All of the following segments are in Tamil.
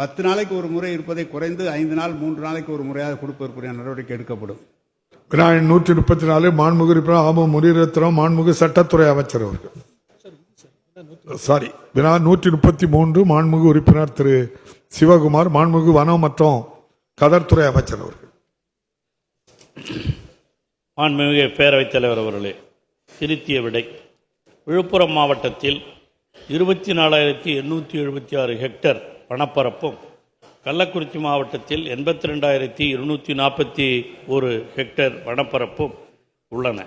பத்து நாளைக்கு ஒரு முறை இருப்பதை குறைந்து ஐந்து நாள் மூன்று நாளைக்கு ஒரு முறையாக கொடுப்பதற்குரிய நடவடிக்கை எடுக்கப்படும். வினாயன் நூற்றி முப்பத்தி நாலு மாண்புமிகு உறுப்பினர் ஆமு முனிரத்னம் மாண்புமிகு சட்டத்துறை அமைச்சர் அவர்கள். சாரி வினா நூற்றி முப்பத்தி மூன்று மாண்புமிகு உறுப்பினர் திரு சிவகுமார் மாண்புமிகு வனம் மற்றும் கதர்துறை அமைச்சர் அவர்கள். மாண்புமிகு பேரவைத் தலைவர் அவர்களே திருத்திய விடை. விழுப்புரம் மாவட்டத்தில் இருபத்தி நாலாயிரத்தி எண்ணூற்றி எழுபத்தி ஆறு ஹெக்டர் வனப்பரப்பும் கள்ளக்குறிச்சி மாவட்டத்தில் எண்பத்தி ரெண்டாயிரத்தி இருநூற்றி நாற்பத்தி ஒரு ஹெக்டர் வனப்பரப்பும் உள்ளன.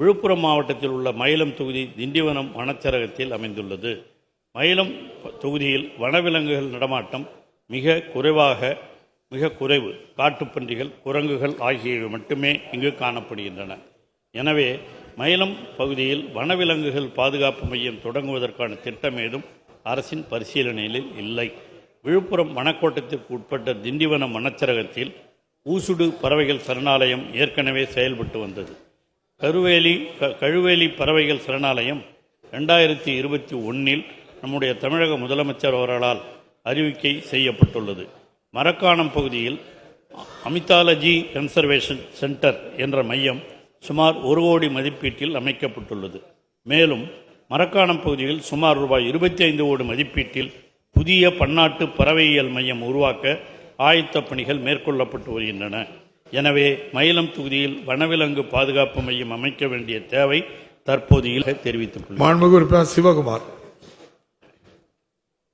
விழுப்புரம் மாவட்டத்தில் உள்ள மயிலம் தொகுதி திண்டிவனம் வனச்சரகத்தில் அமைந்துள்ளது. மயிலம் தொகுதியில் வனவிலங்குகள் நடமாட்டம் மிக குறைவாக மிக குறைவு. காட்டுப்பன்றிகள் குரங்குகள் ஆகியவை மட்டுமே இங்கு காணப்படுகின்றன. எனவே மயிலம் பகுதியில் வனவிலங்குகள் பாதுகாப்பு மையம் தொடங்குவதற்கான திட்டம் ஏதும் அரசின் பரிசீலனையில் இல்லை. விழுப்புரம் வனக்கோட்டத்திற்கு உட்பட்ட திண்டிவனம் வனச்சரகத்தில் ஊசுடு பறவைகள் சரணாலயம் ஏற்கனவே செயல்பட்டு வந்தது. கருவேலி க- கழுவேலி பறவைகள் சரணாலயம் ரெண்டாயிரத்தி இருபத்தி ஒன்றில் நம்முடைய தமிழக முதலமைச்சர் அவர்களால் அறிவிக்கை செய்யப்பட்டுள்ளது. மரக்காணம் பகுதியில் அமிதாலஜி கன்சர்வேஷன் சென்டர் என்ற மையம் சுமார் ஒரு கோடி மதிப்பீட்டில் அமைக்கப்பட்டுள்ளது. மேலும் மரக்காணம் பகுதியில் சுமார் ரூபாய் இருபத்தி ஐந்து கோடி மதிப்பீட்டில் புதிய பன்னாட்டு பறவையியல் மையம் உருவாக்க ஆயத்த பணிகள் மேற்கொள்ளப்பட்டு வருகின்றன. எனவே மயிலம் தொகுதியில் வனவிலங்கு பாதுகாப்பு மையம் அமைக்க வேண்டிய தேவை தற்போதையில் தெரிவித்துக் கொள்கிறேன். மாண்புமிகு உறுப்பினர் சிவகுமார்.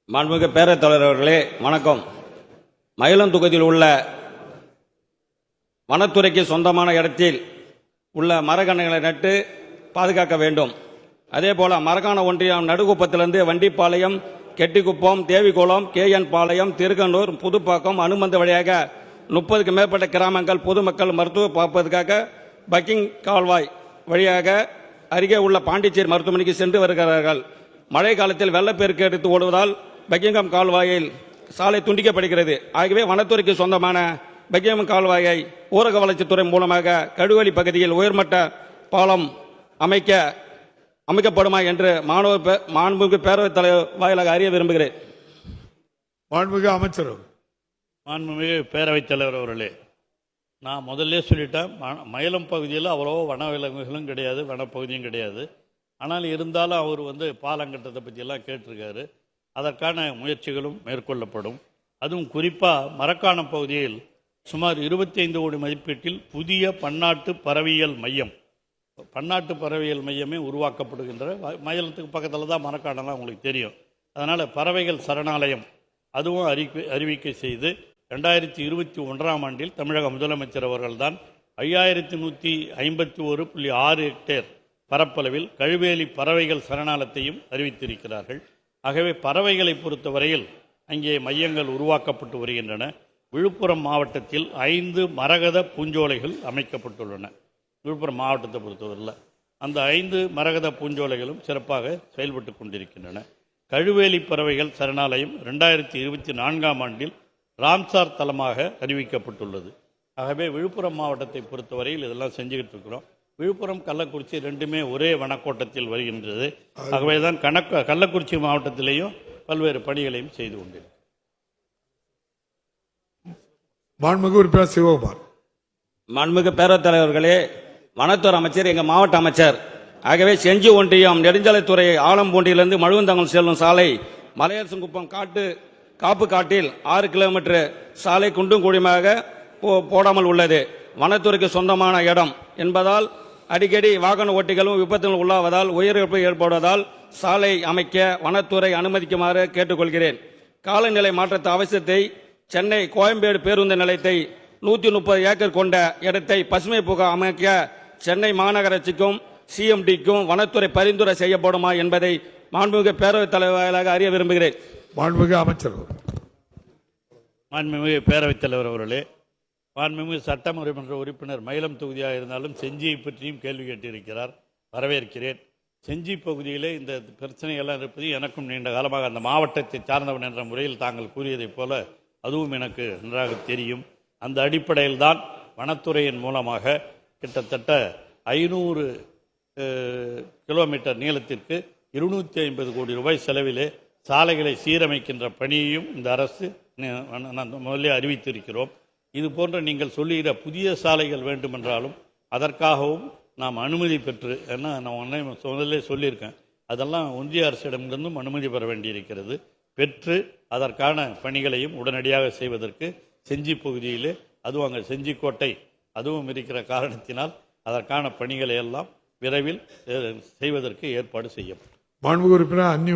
மாண்புமிகு பேரவைத் தலைவர் அவர்களே வணக்கம். மயிலம் தொகுதியில் உள்ள வனத்துறைக்கு சொந்தமான இடத்தில் உள்ள மரக்கன்றுகளை நட்டு பாதுகாக்க வேண்டும். அதே போல மரக்காண ஒன்றியம் நடுகுப்பத்திலிருந்து வண்டிப்பாளையம் கெட்டிக்குப்பம் தேவிகுளம் கேஎன் பாளையம் திருக்கனூர் புதுப்பாக்கம் அனுமந்த வழியாக முப்பதுக்கு மேற்பட்ட கிராமங்கள் பொதுமக்கள் மருத்துவ பார்ப்பதற்காக பக்கிங் கால்வாய் வழியாக அருகே உள்ள பாண்டிச்சேரி மருத்துவமனைக்கு சென்று வருகிறார்கள். மழை காலத்தில் வெள்ளப்பெருக்கு எடுத்து ஓடுவதால் பக்கிங்காம் கால்வாயில் சாலை துண்டிக்கப்படுகிறது. ஆகவே வனத்துறைக்கு சொந்தமான பக்கிங்காம் கால்வாயை ஊரக வளர்ச்சித்துறை மூலமாக கடுவழி பகுதியில் உயர்மட்ட பாலம் அமைக்க அமைக்கப்படுமா என்று மாணவர் பே- மாண்புமிகு பேரவைத் தலைவர் வாயிலாக அறிய விரும்புகிறேன். மாண்புமிகு அமைச்சர். மாண்புமிகு பேரவைத் தலைவர் அவர்களே நான் முதல்ல சொல்லிட்டேன் ம- மயிலம் பகுதியில் அவ்வளோ வனவிலங்குகளும் கிடையாது வனப்பகுதியும் கிடையாது. ஆனால் இருந்தாலும் அவர் வந்து பாலங்கட்டத்தை பற்றியெல்லாம் கேட்டிருக்காரு. அதற்கான முயற்சிகளும் மேற்கொள்ளப்படும். அதுவும் குறிப்பாக மரக்காணம் பகுதியில் சுமார் 25 கோடி மதிப்பீட்டில் புதிய பன்னாட்டு பறவையியல் மையம் பன்னாட்டு பறவைகள் மையமே உருவாக்கப்படுகின்ற மயிலத்துக்கு பக்கத்தில் தான் மரக்காடெல்லாம் உங்களுக்கு தெரியும். அதனால் பறவைகள் சரணாலயம் அதுவும் அறிக்கை அறிவிக்கை செய்து ரெண்டாயிரத்தி இருபத்தி ஒன்றாம் ஆண்டில் தமிழக முதலமைச்சர் அவர்கள்தான் ஐயாயிரத்தி நூற்றி ஐம்பத்தி ஒரு புள்ளி ஆறு ஹெக்டேர் பரப்பளவில் கழுவேலி பறவைகள் சரணாலயத்தையும் அறிவித்திருக்கிறார்கள். ஆகவே பறவைகளை பொறுத்தவரையில் அங்கே மையங்கள் உருவாக்கப்பட்டு வருகின்றன. விழுப்புரம் மாவட்டத்தில் ஐந்து மரகத பூஞ்சோலைகள் அமைக்கப்பட்டுள்ளன. விழுப்புரம் மாவட்டத்தை பொறுத்தவரையில் அந்த ஐந்து மரகத பூஞ்சோலைகளும் சிறப்பாக செயல்பட்டு கொண்டிருக்கின்றன. கழுவேலி பறவைகள் சரணாலயம் ரெண்டாயிரத்தி இருபத்தி நான்காம் ஆண்டில் ராம்சார் தலமாக அறிவிக்கப்பட்டுள்ளது. ஆகவே விழுப்புரம் மாவட்டத்தை பொறுத்தவரையில் இதெல்லாம் செஞ்சுக்கிட்டு இருக்கிறோம். விழுப்புரம் கள்ளக்குறிச்சி ரெண்டுமே ஒரே வனக்கோட்டத்தில் வருகின்றது. ஆகவே தான் கணக்கு கள்ளக்குறிச்சி மாவட்டத்திலேயும் பல்வேறு பணிகளையும் செய்து கொண்டிருக்கிறோம். மாண்புமிகு உறுப்பினர் சிவகுமார். மாண்புமிகு பேரவைத் தலைவர்களே வனத்துறை அமைச்சர் எங்கள் மாவட்ட அமைச்சர். ஆகவே செஞ்சி ஒன்றியம் நெடுஞ்சாலைத்துறை ஆலம்பூண்டியிலிருந்து மழுவந்தாங்கல் செல்லும் சாலை மலையரசங்குப்பம் காட்டு காப்பு காட்டில் ஆறு கிலோமீட்டர் சாலை குண்டும் கூடியமாக போ- போடாமல் உள்ளது. வனத்துறைக்கு சொந்தமான இடம் என்பதால் அடிக்கடி வாகன ஓட்டிகளும் விபத்துகள் உள்ளாவதால் உயிரிழப்பு ஏற்படுவதால் சாலை அமைக்க வனத்துறை அனுமதிக்குமாறு கேட்டுக்கொள்கிறேன். காலநிலை மாற்றத்த அவசியத்தை சென்னை கோயம்பேடு பேருந்து நிலையத்தை நூற்றி முப்பது ஏக்கர் கொண்ட இடத்தை பசுமை புகா அமைக்க சென்னை மாநகராட்சிக்கும் சிஎம்டிக்கும் வனத்துறை பரிந்துரை செய்யப்படுமா என்பதை மாண்புமிகு பேரவைத் தலைவர் வாயிலாக அறிய விரும்புகிறேன். மாண்புமிகு அமைச்சர் அவர்கள். மாண்புமிகு பேரவைத் தலைவர் அவர்களே மாண்புமிகு சட்டமன்ற உறுப்பினர் மயிலம் தொகுதியாக இருந்தாலும் செஞ்சியை பற்றியும் கேள்வி கேட்டிருக்கிறார் வரவேற்கிறேன். செஞ்சி பகுதியிலே இந்த பிரச்சனைகள்லாம் இருப்பது எனக்கும் நீண்ட காலமாக அந்த மாவட்டத்தை சார்ந்தவன் என்ற முறையில் தாங்கள் கூறியதைப் போல அதுவும் எனக்கு நன்றாக தெரியும். அந்த அடிப்படையில் தான் வனத்துறையின் மூலமாக கிட்டத்தட்ட ஐநூறு கிலோமீட்டர் நீளத்திற்கு இருநூற்றி ஐம்பது கோடி ரூபாய் செலவிலே சாலைகளை சீரமைக்கின்ற பணியையும் இந்த அரசு ந- முதல்ல அறிவித்திருக்கிறோம். இது போன்ற நீங்கள் சொல்லுகிற புதிய சாலைகள் வேண்டுமென்றாலும் அதற்காகவும் நாம் அனுமதி பெற்று ஏன்னா நான் உடனே முதல்ல சொல்லியிருக்கேன். அதெல்லாம் ஒன்றிய அரசிடமிருந்தும் அனுமதி பெற வேண்டியிருக்கிறது. பெற்று அதற்கான பணிகளையும் உடனடியாக செய்வதற்கு செஞ்சி பகுதியிலே அதுவும் அங்கே செஞ்சிக்கோட்டை அதுவும் இருக்கிற காரணத்தினால் அதற்கான பணிகளை எல்லாம் விரைவில் செய்வதற்கு ஏற்பாடு செய்யப்படும். மாண்பு உறுப்பினர் அந்நிய